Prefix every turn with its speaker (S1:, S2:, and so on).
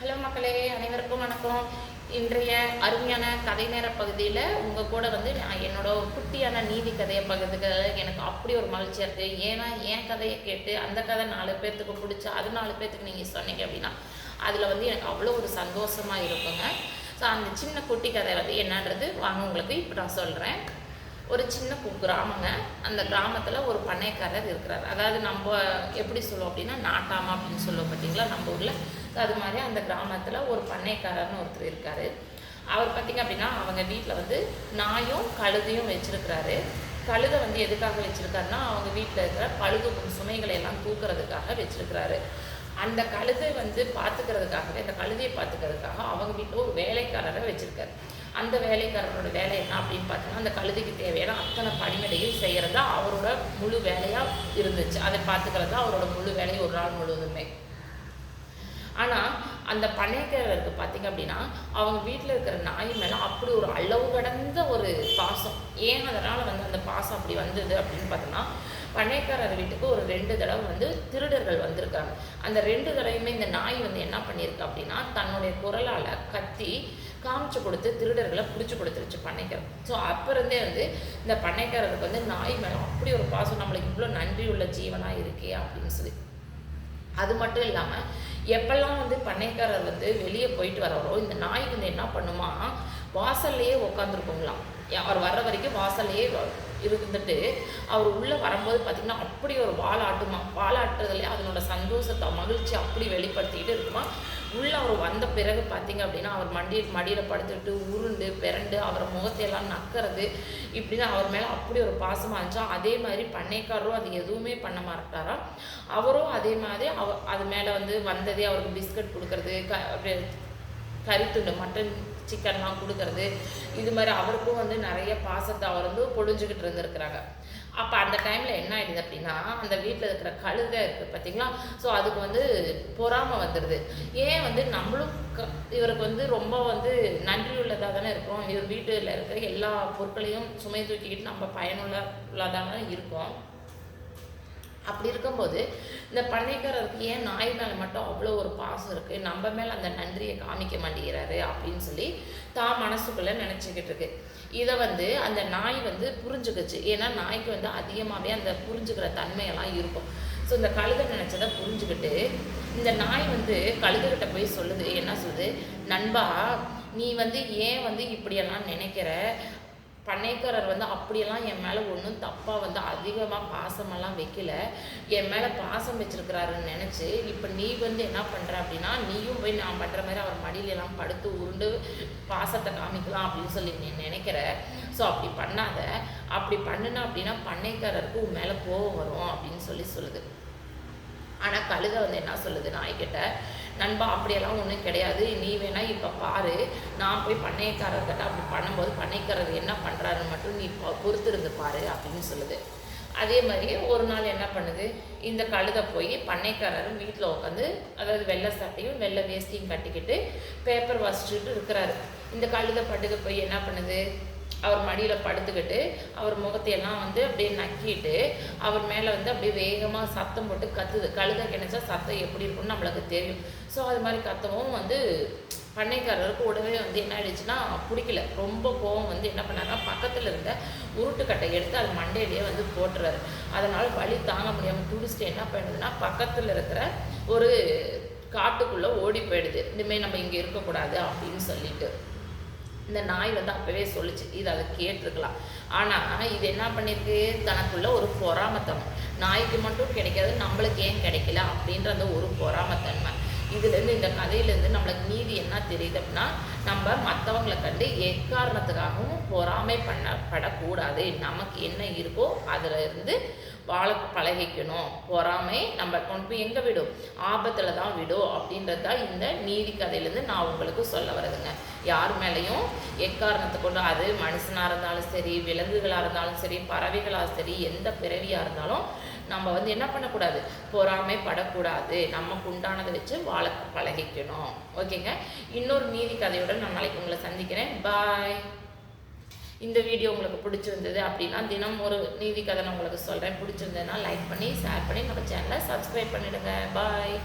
S1: Hello மக்களே அனைவருக்கும் வணக்கம். இன்றைய அருமையான கதை நேர பகுதியில் உங்கள் கூட வந்து நான் என்னோட குட்டியான நீதி கதையை பகிர்ந்துக்கிறது எனக்கு அப்படி ஒரு மகிழ்ச்சியாக இருக்குது ஏன்னா என் கதையை கேட்டு அந்த கதை நாலு பேர்த்துக்கு பிடிச்சி அது நாலு பேர்த்துக்கு நீங்கள் சொன்னீங்க அப்படின்னா அதில் வந்து எனக்கு அவ்வளோ ஒரு சந்தோஷமாக இருக்குங்க. ஸோ அந்த சின்ன குட்டி கதை வந்து என்னன்றது வாங்க உங்களுக்கு இப்போ நான் சொல்கிறேன் ஒரு சின்ன கு- கிராமங்க. அந்த கிராமத்தில் ஒரு பண்ணைக்காரர் இருக்கிறார். அதாவது நம்ம எப்படி சொல்லுவோம் அப்படின்னா நாட்டாமா அப்படின்னு சொல்லுவோம் பார்த்தீங்களா நம்ம ஊரில் அது மாதிரி அந்த கிராமத்தில் ஒரு பண்ணைக்காரர்னு ஒருத்தர் இருக்கார். அவர் பார்த்தீங்க அப்படின்னா அவங்க வீட்டில் வந்து நாயும் கழுதையும் வச்சுருக்கிறாரு. கழுதை வந்து எதுக்காக வச்சுருக்காருன்னா அவங்க வீட்டில் இருக்கிற பழுது சுமைகளை எல்லாம் தூக்குறதுக்காக வச்சுருக்கிறாரு. அந்த கழுதை வந்து பார்த்துக்கிறதுக்காகவே அந்த கழுதையை பார்த்துக்கிறதுக்காக அவங்க வீட்டில் ஒரு வேலைக்காரரை வச்சுருக்காரு. அந்த வேலைக்காரரோட வேலை என்ன அப்படின்னு பார்த்தீங்கன்னா அந்த கழுதைக்கு தேவையான அத்தனை பணிகளையும் செய்கிறது அவரோட முழு வேலையாக இருந்துச்சு. அதை பார்த்துக்கிறது தான் அவரோட முழு வேலையை ஒரு நாள் முழுவதுமே. ஆனால் அந்த பண்ணைக்காரருக்கு பார்த்தீங்க அப்படின்னா அவங்க வீட்டில் இருக்கிற நாய் மேலே அப்படி ஒரு அளவு கடந்த ஒரு பாசம். ஏன் அதனால் வந்து அந்த பாசம் அப்படி வந்தது அப்படின்னு பார்த்தோம்னா பண்ணைக்காரர் வீட்டுக்கு ஒரு ரெண்டு தடவை வந்து திருடர்கள் வந்திருக்காங்க. அந்த ரெண்டு தடவையுமே இந்த நாய் வந்து என்ன பண்ணியிருக்கு அப்படின்னா தன்னுடைய குரலால் கத்தி காமிச்சு கொடுத்து திருடர்களை பிடிச்சி கொடுத்துருச்சு பண்ணைக்காரர் ஸோ அப்போ இருந்தே வந்து இந்த பண்ணைக்காரருக்கு வந்து நாய் மேலே அப்படி ஒரு பாசம் நம்மளுக்கு இவ்வளோ நன்றி உள்ள ஜீவனாக இருக்கே அப்படின்னு சொல்லி. அது மட்டும் இல்லாமல் எப்பெல்லாம் வந்து பண்ணைக்காரர் வந்து வெளியே போயிட்டு வரவரோ இந்த நாய் வந்து என்ன பண்ணுமா வாசல்லையே உட்காந்துருக்கோங்களாம் அவர் வர்ற வரைக்கும் வாசல்லையே இருந்துட்டு அவர் உள்ளே வரும்போது பார்த்திங்கன்னா அப்படி ஒரு வாழாட்டுமா வாழாட்டுறதுலேயே அதனோட சந்தோஷத்தை மகிழ்ச்சி அப்படி வெளிப்படுத்திக்கிட்டு இருக்குமா. உள்ளே அவர் வந்த பிறகு பார்த்தீங்க அப்படின்னா அவர் மண்டி மடியில் படுத்துட்டு உருண்டு பிறண்டு அவரை முகத்தையெல்லாம் நக்கிறது இப்படின்னு அவர் மேலே அப்படி ஒரு பாசமாக இருந்துச்சா? அதே மாதிரி பண்ணைக்காரரும் அது எதுவுமே பண்ண மாட்டாரா? அவரும் அதே மாதிரி அவ அது மேலே வந்து வந்ததே அவருக்கு பிஸ்கட் கொடுக்கறது க கறித்துண்டு மட்டன் சிக்கன்லாம் கொடுக்கறது இது மாதிரி அவருக்கும் வந்து நிறைய பாசத்தை அவர் வந்து பொழிஞ்சுக்கிட்டு இருந்திருக்கிறாங்க. அப்போ அந்த டைமில் என்ன ஆயிடுது அப்படின்னா அந்த வீட்டில் இருக்கிற கழுதை இருக்குது பார்த்தீங்களா ஸோ அதுக்கு வந்து பொறாமை வந்துடுது ஏன் வந்து நம்மளும் இவருக்கு வந்து ரொம்ப வந்து நன்றி உள்ளதாக தானே இருக்கோம் இவர் வீட்டில் இருக்கிற எல்லா பொருட்களையும் சுமை தூக்கிக்கிட்டு நம்ம பயனுள்ள உள்ளதாக இருக்கோம். அப்படி இருக்கும்போது இந்த பண்ணைக்காரருக்கு ஏன் நாய் மேலே மட்டும் அவ்வளோ ஒரு பாசம் இருக்குது நம்ம மேலே அந்த நன்றியை காமிக்க மாட்டேங்கிறாரு அப்படின்னு சொல்லி தான் மனசுக்குள்ளே நினச்சிக்கிட்டு இருக்கு. இதை வந்து அந்த நாய் வந்து புரிஞ்சுக்கிச்சு. ஏன்னா நாய்க்கு வந்து அதிகமாகவே அந்த புரிஞ்சுக்கிற தன்மையெல்லாம் இருக்கும். ஸோ இந்த கழுதை நினச்சதை புரிஞ்சுக்கிட்டு இந்த நாய் வந்து கழுதுகிட்ட போய் சொல்லுது. என்ன சொல்லுது? நண்பா நீ வந்து ஏன் வந்து இப்படியெல்லாம் நினைக்கிற? பண்ணைக்காரர் வந்து அப்படியெல்லாம் என் மேலே ஒன்றும் தப்பாக வந்து அதிகமாக பாசமெல்லாம் வைக்கல. என் மேலே பாசம் வச்சிருக்கிறாருன்னு நினச்சி இப்போ நீ வந்து என்ன பண்ணுற அப்படின்னா நீயும் போய் நான் பண்ணுற மாதிரி அவர் மடியில எல்லாம் படுத்து உருண்டு பாசத்தை காமிக்கலாம் அப்படின்னு சொல்லி நீ நினைக்கிற. ஸோ அப்படி பண்ணாத. அப்படி பண்ணுன அப்படின்னா பண்ணைக்காரருக்கு உன் மேலே கோவம் வரும் அப்படின்னு சொல்லி சொல்லுது. ஆனால் கழுதை வந்து என்ன சொல்லுது நாய்கிட்ட? நண்பா அப்படியெல்லாம் ஒன்றும் கிடையாது. நீ வேணா இப்போ பாரு. நான் போய் பண்ணைக்காரர்கிட்ட அப்படி பண்ணும்போது பண்ணைக்காரர் என்ன பண்ணுறாருன்னு மட்டும் நீ பொறுத்திருந்து பாரு அப்படின்னு சொல்லுது. அதே மாதிரியே ஒரு நாள் என்ன பண்ணுது? இந்த கழுதை போய் பண்ணைக்காரரும் வீட்டில் உட்காந்து அதாவது வெள்ளை சட்டையும் வெள்ளை வேஸ்டியும் கட்டிக்கிட்டு பேப்பர் வாசிச்சுட்டு இருக்கிறாரு. இந்த கழுதை பட்டுக்கு போய் என்ன பண்ணுது? அவர் மடியில் படுத்துக்கிட்டு அவர் முகத்தையெல்லாம் வந்து அப்படியே நக்கிட்டு அவர் மேலே வந்து அப்படியே வேகமாக சத்தம் போட்டு கத்துது. கழுத கிணச்சா சத்தம் எப்படி இருக்கும்னு நம்மளுக்கு தெரியும். ஸோ அது மாதிரி கத்தவும் வந்து பண்ணைக்காரருக்கு உடனே வந்து என்ன ஆயிடுச்சுன்னா பிடிக்கல. ரொம்ப கோவம் வந்து என்ன பண்ணாருன்னா பக்கத்தில் இருந்த உருட்டுக்கட்டை எடுத்து அது மண்டையிலேயே வந்து போட்டுறாரு. அதனால் வலி தாங்க முடியாமல் துடிச்சிட்டு என்ன பண்ணுதுன்னா பக்கத்தில் இருக்கிற ஒரு காட்டுக்குள்ளே ஓடி போயிடுது. இனிமேல் நம்ம இங்கே இருக்கக்கூடாது அப்படின்னு சொல்லிட்டு. இந்த நாய் வந்து அப்பவே சொல்லுச்சு இது அதை கேட்டிருக்கலாம். ஆனால் இது என்ன பண்ணியிருக்கு தனக்குள்ள ஒரு பொறாமத்தனம். நாய்க்கு மட்டும் கிடைக்காது நம்மளுக்கு ஏன் கிடைக்கல? அப்படின்ற அந்த ஒரு பொறாமத்தனம். இதுலேருந்து இந்த கதையிலேருந்து நம்மளுக்கு நீதி என்ன தெரியுது அப்படின்னா நம்ம மற்றவங்களை கண்டு எக்காரணத்துக்காகவும் பொறாமை பண்ணப்படக்கூடாது. நமக்கு என்ன இருக்கோ அதில் இருந்து வாழ பழகிக்கணும். பொறாமை நம்ம கொண்டு போய் எங்கே விடும்? ஆபத்தில் தான் விடும் அப்படின்றது தான் இந்த நீதி கதையிலேருந்து நான் உங்களுக்கு சொல்ல வருதுங்க. யார் மேலேயும் எக்காரணத்தை கொண்டு அது மனுஷனாக இருந்தாலும் சரி விலங்குகளாக இருந்தாலும் சரி பறவைகளாக சரி எந்த பிறவியாக இருந்தாலும் நம்ம வந்து என்ன பண்ணக்கூடாது? பொறாமை படக்கூடாது. நமக்கு உண்டானதை வச்சு வாழ பழகிக்கணும். ஓகேங்க? இன்னொரு நீதி கதையுடன் நான் நாளைக்கு உங்களை சந்திக்கிறேன். பாய் இந்த வீடியோ உங்களுக்கு பிடிச்சிருந்தது அப்படின்னா தினம் ஒரு நீதி கதை நான் உங்களுக்கு சொல்கிறேன் பிடிச்சிருந்ததுன்னா லைக் பண்ணி ஷேர் பண்ணி நம்ம சேனலை சப்ஸ்கிரைப் பண்ணிவிடுங்க பாய்